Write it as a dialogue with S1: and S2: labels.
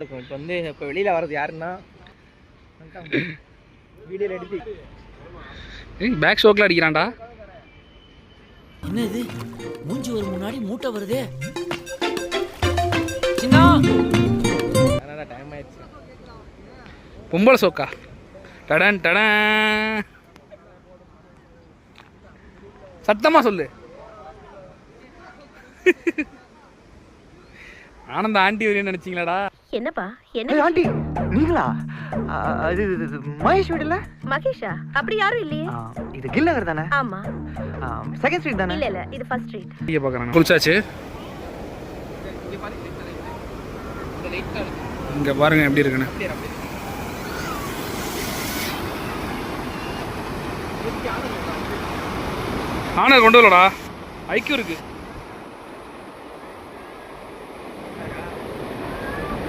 S1: இருக்கும் இப்போ வந்து இப்போ வெளியில் வர்றது யாருன்னா வீடியோ எடுத்து.
S2: ஏய் பேக் ஷோக்கில் அடிக்கிறான்டா.
S3: என்னது? மூஞ்சி ஒரு முன்னாடி மூட்டை வருதே. சின்ன!
S1: அதனால் டைம் ஆயிடுச்சு.
S2: பொம்பளை சோக்கா. டடன் டடன். சத்தமா சொல்லு. ஆனந்த ஆண்டி வரேன்னு நினைச்சீங்களாடா?
S4: என்னப்பா? என்ன
S5: ஆண்டி நீங்களா? இது, மகேஷ் வீடுல?
S4: மகேஷா? அப்படி யாரும் இல்லையே.
S5: இது கில் நகர் தானே?
S4: ஆமா.
S5: செகண்ட் ஸ்ட்ரீட் தானே?
S4: இல்ல இல்ல இது ஃபர்ஸ்ட் ஸ்ட்ரீட்
S2: இங்கே பார்க்குறாங்க குளிச்சாச்சு? இங்கே பாருங்க எப்படி இருக்குன்னு. ஆனர் கொண்டு வரலடா. ஐக்கியம் இருக்கு.